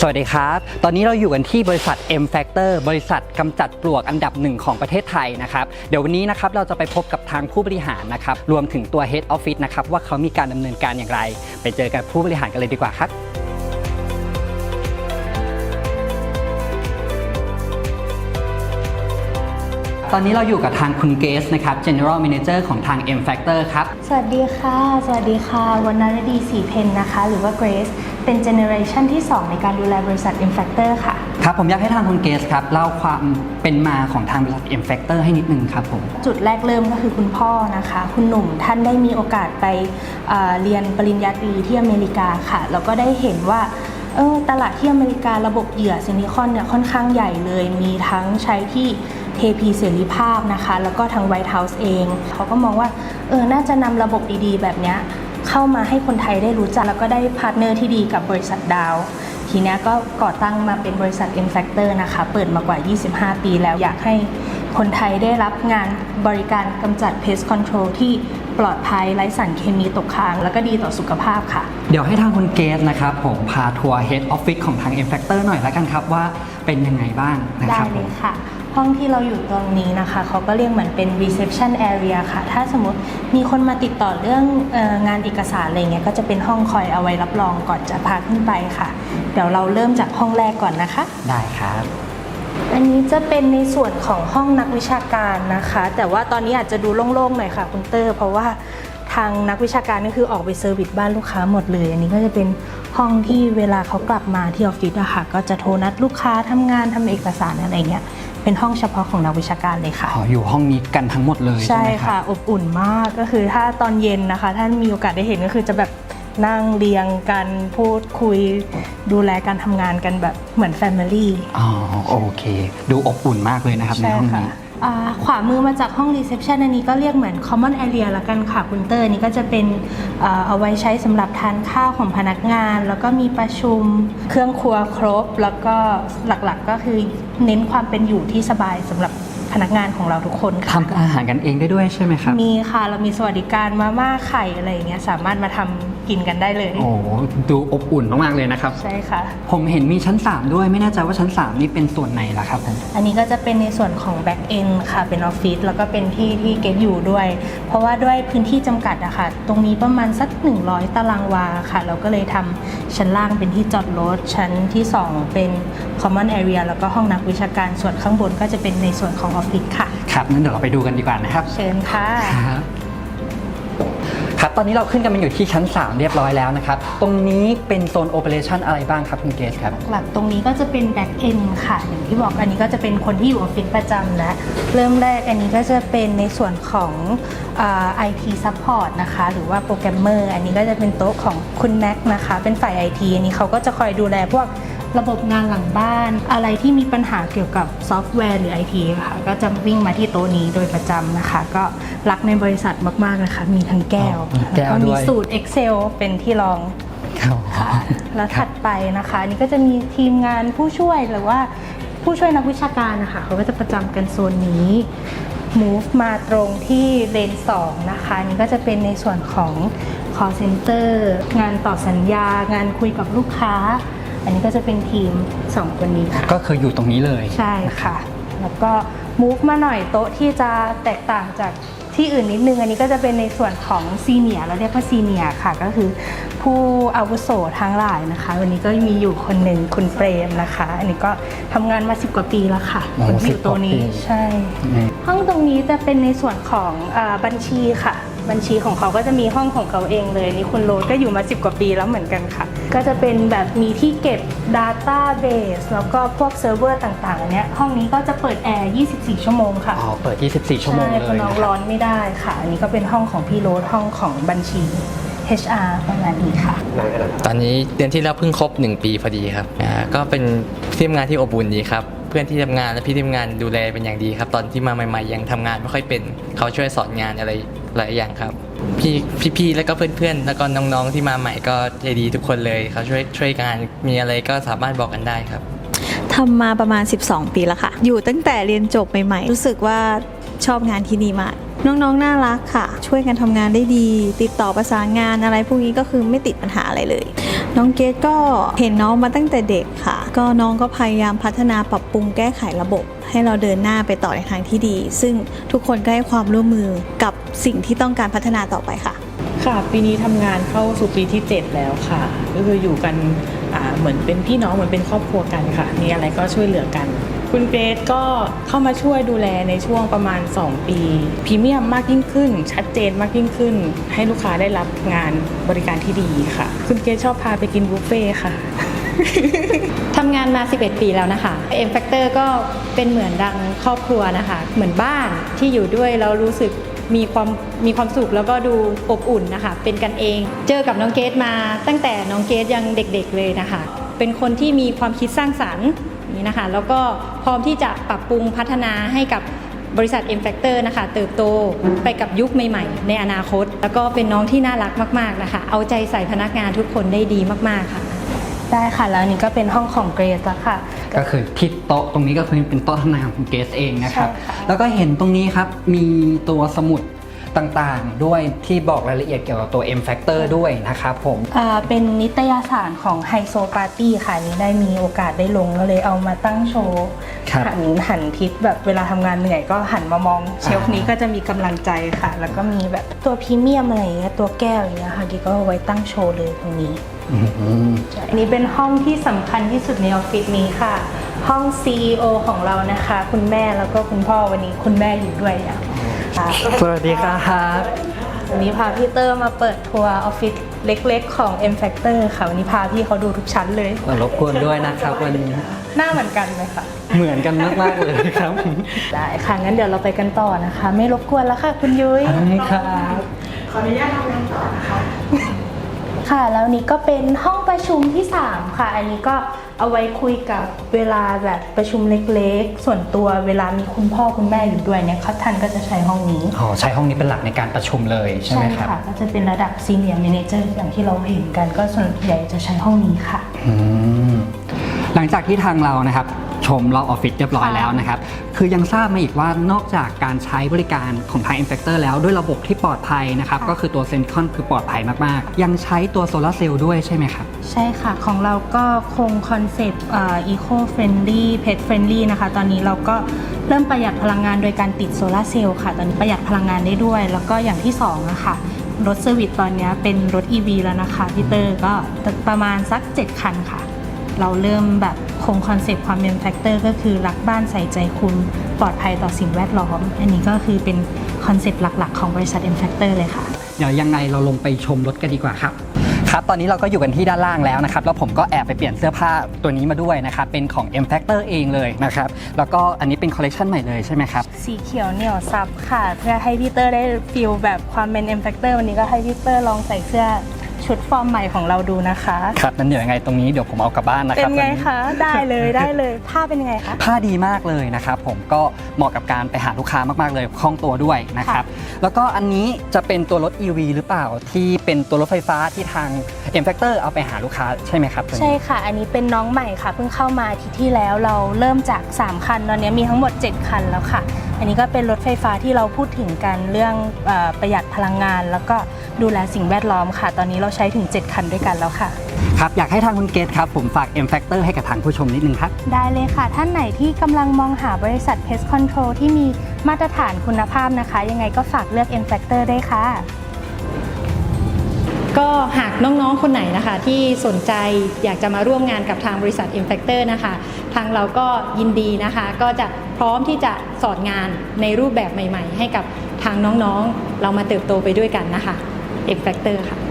สวัสดีครับ ตอนนี้เราอยู่กันที่บริษัท M Factor บริษัทกำจัดปลวกอันดับหนึ่งของประเทศไทยนะครับ เดี๋ยววันนี้นะครับเราจะไปพบกับทางผู้บริหารนะครับ รวมถึงตัว Head Office นะครับว่าเขามีการดำเนินการอย่างไร ไปเจอกับผู้บริหารกันเลยดีกว่าครับ ตอนนี้เราอยู่กับทางคุณเกสนะครับ General Manager ของทาง M Factor ครับ สวัสดีค่ะ สวัสดีค่ะวรรณฤดีสีเพนนะคะ หรือว่า Grace เป็นเจเนอเรชันที่ 2 ในการดูแลบริษัท Infactor ค่ะ ครับ ผมอยากให้ทางคุณเกสครับเล่าความเป็นมาของทางบริษัท M Factor ให้นิดนึงครับผม จุดแรกเริ่มก็คือคุณพ่อนะคะ คุณหนุ่มท่านได้มีโอกาสไปเอ่อเรียนปริญญาตรีที่อเมริกาค่ะ แล้วก็ได้เห็นว่าเออตลาดที่อเมริการะบบเหยื่อซิลิคอนเนี่ยค่อนข้างใหญ่เลย มีทั้งใช้ที่เทพีเสรีภาพนะคะ แล้วก็ทาง White House เอง เขาก็มองว่าเออน่าจะนำระบบดีๆ แบบเนี้ย เข้ามาให้คนไทยได้รู้จัก แล้วก็ได้พาร์ทเนอร์ที่ดีกับบริษัทดาว ทีเนี้ยก็ก่อตั้งมาเป็นบริษัท M Factor นะคะ เปิดมากว่า 25 ปีแล้วอยากให้คนไทยได้รับงานบริการกำจัด Pest Control ที่ปลอดภัยไร้สารเคมีตกค้าง แล้วก็ดีต่อสุขภาพค่ะ เดี๋ยวให้ทางคุณเกสนะครับ ผมพาทัวร์ Head Office ของทาง M Factor หน่อยแล้วกันครับว่าเป็นยังไงบ้างนะได้ครับเลผมยค่ะ ห้องที่เราอยู่ตรงนี้นะคะ เขาก็เรียกเหมือนเป็น reception area ค่ะ ถ้าสมมติมีคนมาติดต่อเรื่องเอองานเอกสารอะไรเงี้ย ก็จะเป็นห้องคอยเอาไว้รับรองก่อนจะพาขึ้นไปค่ะ เดี๋ยวเราเริ่มจากห้องแรกก่อนนะคะ ได้ครับอันนี้จะเป็นในส่วนของห้องนักวิชาการนะคะ แต่ว่าตอนนี้อาจจะดูโล่งๆหน่อยค่ะคุณเตอร์ เพราะว่าทางนักวิชาการก็คือออกไปเซอร์วิสบ้านลูกค้าหมดเลย อันนี้ก็จะเป็นห้องที่เวลาเขากลับมาที่ออฟฟิศอะค่ะ ก็จะโทรนัดลูกค้าทำงานทำเอกสารอะไรเงี้ย เป็นห้องเฉพาะของนักวิชาการเลยค่ะ อ๋ออยู่ห้องนี้กันทั้งหมดเลยใช่ใช่ไหมคค่ะรับ อบอุ่นมากก็คือถ้าตอนเย็นนะคะ ท่านมีโอกาสได้เห็นก็คือจะแบบนั่งเรียงกันพูดคุย ดูแลการทำงานกันแบบเหมือนแฟมิลี่ อ๋อโอเค ดูอบอุ่นมากเลยนะครับในใช่ห้องค่ะ นี้ อ่าขวามือมาจากห้องรีเซพชันอันนี้ก็เรียกเหมือน common area ละกันค่ะคุณเตอร์นนี้ก็จะเป็นเอ่อเอาไว้ใช้สำหรับทานข้าวของพนักงาน แล้วก็มีประชุมเครื่องครัวครบ แล้วก็หลักๆก็คือเน้นความเป็นอยู่ที่สบายสำหรับ พนักงานของเราทุกคนค่ะทำอาหารกันเองได้ด้วยใช่ไหมครับ มีค่ะเรามีสวัสดิการมาม่าไข่อะไรอย่างเงี้ยสามารถมาทำกินกันได้เลย โอ้ดูอบอุ่นมากๆเลยนะครับ ใช่ค่ะ ผมเห็นมีชั้น 3 ด้วยไม่แน่ใจว่าชั้น 3 นี่เป็นส่วนไหนล่ะครับผม อันนี้ก็จะเป็นในส่วนของ Back End ค่ะ เป็นออฟฟิศแล้วก็เป็นที่ที่เกตอยู่ด้วย เพราะว่าด้วยพื้นที่จำกัดอะค่ะ ตรงนี้ประมาณสัก 100 ตารางวาค่ะ เราก็เลยทำชั้นล่างเป็นที่จอดรถ ชั้นที่ 2 เป็น Common Area แล้วก็ห้องนักวิชาการส่วนข้างบนก็จะเป็นในส่วนของออฟฟิศค่ะ ครับงั้นเดี๋ยวเราไปดูกันดีกว่านะครับ เชิญค่ะ ครับครับตอนนี้เราขึ้นกันมาอยู่ที่ชั้น 3 เรียบร้อยแล้วนะครับ ตรงนี้เป็นโซนโอเปอเรชันอะไรบ้างครับคุณเกสครับ หลักตรงนี้ก็จะเป็น back end ค่ะอย่างที่บอกอันนี้ก็จะเป็นคนที่อยู่ออฟฟิศประจำและเริ่มแรกอันนี้ก็จะเป็นในส่วนของอ่า IT support นะคะหรือว่าโปรแกรมเมอร์อันนี้ก็จะเป็นโต๊ะของคุณแม็กนะคะเป็นฝ่าย IT อันนี้เขาก็จะคอยดูแลพวก ระบบงานหลังบ้าน อะไรที่มีปัญหาเกี่ยวกับซอฟต์แวร์หรือ IT ค่ะก็จะวิ่งมาที่โต๊ะนี้โดยประจำนะคะ ก็รักในบริษัทมากๆนะคะ มีทั้งแก้วอ๋อมีแก้วแล้วก็ด้มีวยสูตร Excel เป็นที่รองครับค่ะแล้วถัดไปนะคะอันนี่ก็จะมีทีมงานผู้ช่วยหรือว่าผู้ช่วยนักวิชาการนะคะเขาก็จะประจำกันโซนนี้ move มาตรงที่เลน2นะคะอันนี่ก็จะเป็นในส่วนของ call center งานต่อสัญญางานคุยกับลูกค้า อันนี้ก็จะเป็นทีม 2 คนนี้ค่ะ ก็คืออยู่ตรงนี้เลย ใช่ค่ะ แล้วก็ move มาหน่อยโต๊ะที่จะแตกต่างจากที่อื่นนิดนึง อันนี้ก็จะเป็นในส่วนของซีเนียเราเรียกว่าซีเนียค่ะ ก็คือผู้อาวุโสทั้งหลายนะคะ วันนี้ก็มีอยู่คนหนึ่งคุณเปรมนะคะ อันนี้ก็ทำงานมาสิบกว่าปีแล้วค่ะโอ้คนที่อยู่10กว่าตัวนี้ปี ใช่นี่ห้องตรงนี้จะเป็นในส่วนของอาบัญชีค่ะ บัญชีของเขาก็จะมีห้องของเขาเองเลยนี่คุณโรดก็อยู่มา10กว่าปีแล้วเหมือนกันค่ะ ก็จะเป็นแบบมีที่เก็บ Database แล้วก็พวกเซิร์ฟเวอร์ต่างๆอันเนี้ยห้องนี้ก็จะเปิดแอร์ 24 ชั่วโมงค่ะอ๋อ เปิด 24 ชั่วโมงใช่เลเพราะยน้องนะครับร้อนไม่ได้ค่ะ อันนี้ก็เป็นห้องของพี่โรดห้องของบัญชี HR ประมาณนี้ค่ะ ตอนนี้เดือนที่แล้วเพิ่งครบ 1 ปีพอดีครับอ่าก็เป็นที่ทำงานที่อบอุ่นดีครับ เพื่อนที่ทำงานและพี่ที่ทำงานดูแลเป็นอย่างดีครับ ตอนที่มาใหม่ๆยังทำงานไม่ค่อยเป็น เขาช่วยสอนงานอะไรหลายอย่างครับ พี่พี่ๆแล้วก็เพื่อนๆ แล้วก็น้องๆที่มาใหม่ก็ใจดีทุกคนเลยเขาช่วยช่วยกันมีอะไรก็สามารถบอกกันได้ครับ ทำมาประมาณ 12 ปีแล้วค่ะ อยู่ตั้งแต่เรียนจบใหม่ๆ รู้สึกว่า ชอบงานที่นี่มากน้องๆน่ารักค่ะ ช่วยกันทำงานได้ดี ติดต่อประสานงานอะไรพวกนี้ก็คือไม่ติดปัญหาอะไรเลย น้องเกดก็เห็นน้องมาตั้งแต่เด็กค่ะ ก็น้องก็พยายามพัฒนาปรับปรุงแก้ไขระบบ ให้เราเดินหน้าไปต่อในทางที่ดี ซึ่งทุกคนก็ให้ความร่วมมือกับสิ่งที่ต้องการพัฒนาต่อไปค่ะ ค่ะปีนี้ทำงานเข้าสู่ปีที่ 7 แล้วค่ะ ก็คืออยู่กันเหมือนเป็นพี่น้องเหมือนเป็นครอบครัวกันค่ะ มีอะไรก็ช่วยเหลือกัน คุณเกรซก็เข้ามาช่วยดูแลในช่วงประมาณ 2 ปีพรีเมียมมากยิ่งขึ้น ชัดเจนมากยิ่งขึ้น ให้ลูกค้าได้รับงานบริการที่ดีค่ะ คุณเกรซชอบพาไปกินบุฟเฟ่ค่ะ ทำงานมา 11 ปีแล้วนะคะ M Factor ก็เป็นเหมือนดังครอบครัวนะคะ เหมือนบ้านที่อยู่ด้วยแล้วรู้สึกมีความมีความสุขแล้วก็ดูอบอุ่นนะคะ เป็นกันเอง เจอกับน้องเกดมาตั้งแต่น้องเกดยังเด็กๆเลยนะคะ เป็นคนที่มีความคิดสร้างสรรค์ นี่นะคะ แล้วก็พร้อมที่จะปรับปรุงพัฒนาให้กับบริษัท M Factor นะคะ เติบโตไปกับยุคใหม่ ๆ ในอนาคต แล้วก็เป็นน้องที่น่ารักมาก ๆ นะคะ เอาใจใส่พนักงานทุกคนได้ดีมาก ๆ ค่ะ ได้ค่ะ แล้วอันนี้ก็เป็นห้องของเกรซแล้วค่ะ ก็คือที่โต๊ะตรงนี้ก็คือเป็นโต๊ะทำงานของคุณเกสเองนะครับ ใช่ค่ะ แล้วก็เห็นตรงนี้ครับมีตัวสมุด ต่างๆ ด้วยที่บอกรายละเอียดเกี่ยวกับตัว M Factor ด้วยนะครับผม อ่าเป็นนิตยสารของไฮโซปาร์ตี้ค่ะอันนี้ได้มีโอกาสได้ลงก็เลยเอามาตั้งโชว์ครับ หันหันทิศแบบเวลาทำงานเหนื่อยก็หันมามองเชลฟ์นี้ก็จะมีกำลังใจค่ะ แล้วก็มีแบบตัวพรีเมียมอะไรอย่างเงี้ยตัวแก้วอย่างเงี้ยค่ะที่ก็เอาไว้ตั้งโชว์เลยตรงนี้ อืม อันนี้เป็นห้องที่สำคัญที่สุดในออฟฟิศนี้ค่ะ ห้อง CEO ของเรานะคะ คุณแม่แล้วก็คุณพ่อวันนี้คุณแม่อยู่ด้วยอะ ค่ะสวัสดีครับวันนี้พาพี่เตอร์มาเปิดทัวร์ออฟฟิศเล็กๆ ของ M Factor ค่ะ วันนี้พาพี่เขาดูทุกชั้นเลย รบกวนด้วยนะครับวันนี้ หน้าเหมือนกันไหมคะ เหมือนกันมากๆเลยครับได้ค่ะ งั้นเดี๋ยวเราไปกันต่อนะคะ ไม่รบกวนแล้วค่ะ คุณยุ้ย ครับค่ะ แล้วนี้ก็เป็นห้องประชุมที่ 3 ค่ะ อันนี้ก็เอาไว้คุยกับเวลาแบบประชุมเล็กๆ ส่วนตัวเวลามีคุณพ่อคุณแม่อยู่ด้วยเนี่ยเขาท่านก็จะใช้ห้องนี้ อ๋อใช้ห้องนี้เป็นหลักในการประชุมเลยใช่ไหมครับค่ะ ก็จะเป็นระดับ Senior Manager อย่างที่เราเห็นกันก็ส่วนใหญ่จะใช้ห้องนี้ค่ะอืมหลังจากที่ทางเรานะครับ ชมรอบออฟฟิศเรียบร้อยแล้วนะครับ คือยังทราบมาอีกว่านอกจากการใช้บริการของทาง i n f a c t o r แล้วด้วยระบบที่ปลอดภัยนะครับค่ะก็คือตัวเซนคอนคือปลอดภัยมาก ๆ ยังใช้ตัวโซลาร์เซลล์ด้วยใช่ไหมครับ ใช่ค่ะ ของเราก็คงคอนเซปต์เอ่อ eco friendly pet friendly นะคะ ตอนนี้เราก็เริ่มประหยัดพลังงานโดยการติดโซลาร์เซลล์ค่ะ ตอนนี้ประหยัดพลังงานได้ด้วย แล้วก็อย่างที่2นะคะรถเซอร์วิสตอนนี้เป็นรถ EV แล้วนะคะพี่เตอร์ก็ประมาณสัก 7 คันค่ะ เราเริ่มแบบ คงคอนเซปต์ความเป็นแฟกเตอร์ก็คือรักบ้านใส่ใจคุณปลอดภัยต่อสิ่งแวดล้อม อันนี้ก็คือเป็นคอนเซปต์หลักๆ ของบริษัท M Factor เลยค่ะ เดี๋ยวยังไงเราลงไปชมรถกันดีกว่าครับครับ ตอนนี้เราก็อยู่กันที่ด้านล่างแล้วนะครับ แล้วผมก็แอบไปเปลี่ยนเสื้อผ้าตัวนี้มาด้วยนะครับ เป็นของ M Factor เองเลยนะครับ แล้วก็อันนี้เป็นคอลเลคชันใหม่เลยใช่ไหมครับ สีเขียวเหนียวซับค่ะ เพื่อให้พี่เตอร์ได้ฟีลแบบความเป็น M Factor วันนี้ก็ให้พี่เตอร์ลองใส่เสื้อ ชุดฟอร์มใหม่ของเราดูนะคะครับนั้นเดี๋ยวยังไงตรงนี้เดี๋ยวผมเอากลับบ้านนะคเป็รับนไงวันนี้คะ ได้เลยได้เลยผ้าเป็นยังไงคะ ผ้าดีมากเลยนะครับผมก็เหมาะกับการไปหาลูกค้ามากๆเลยคล่องตัวด้วยนะครับ แล้วก็อันนี้จะเป็นตัวรถ EV หรือเปล่าที่เป็นตัวรถไฟฟ้าที่ทาง M Factor เอาไปหาลูกค้าใช่ไหมครับตัวนี้ ใช่ค่ะ อันนี้เป็นน้องใหม่ค่ะ เพิ่งเข้ามาอาที่ที่แล้วเราเริ่มจาก 3 คัน ตอนนี้มีทั้งหมด 7 คันแล้วค่ะ อันนี้ก็เป็นรถไฟฟ้าที่เราพูดถึงกันเรื่องเออประหยัดพลังงาน แล้วก็ ดูแลสิ่งแวดล้อมค่ะ ตอนนี้เราใช้ถึง 7 คันด้วยกันแล้วค่ะ ครับ อยากให้ทางคุณเกตครับ ผมฝาก M Factor ให้กับทางผู้ชมนิดนึงครับ ได้เลยค่ะ ท่านไหนที่กำลังมองหาบริษัท Pest Control ที่มีมาตรฐานคุณภาพนะคะ ยังไงก็ฝากเลือก M Factor ได้วยค่ะ ก็หากน้องๆ คนไหนนะคะ ที่สนใจอยากจะมาร่วมงานกับทางบริษัท i n f a c t o r นะคะ ทางเราก็ยินดีนะคะ ก็จะพร้อมที่จะสอนงานในรูปแบบใหม่ ๆ ให้กับทางน้องๆ เรามาเติบโตไปด้วยกันนะคะ i n f a c t o r ค่ะ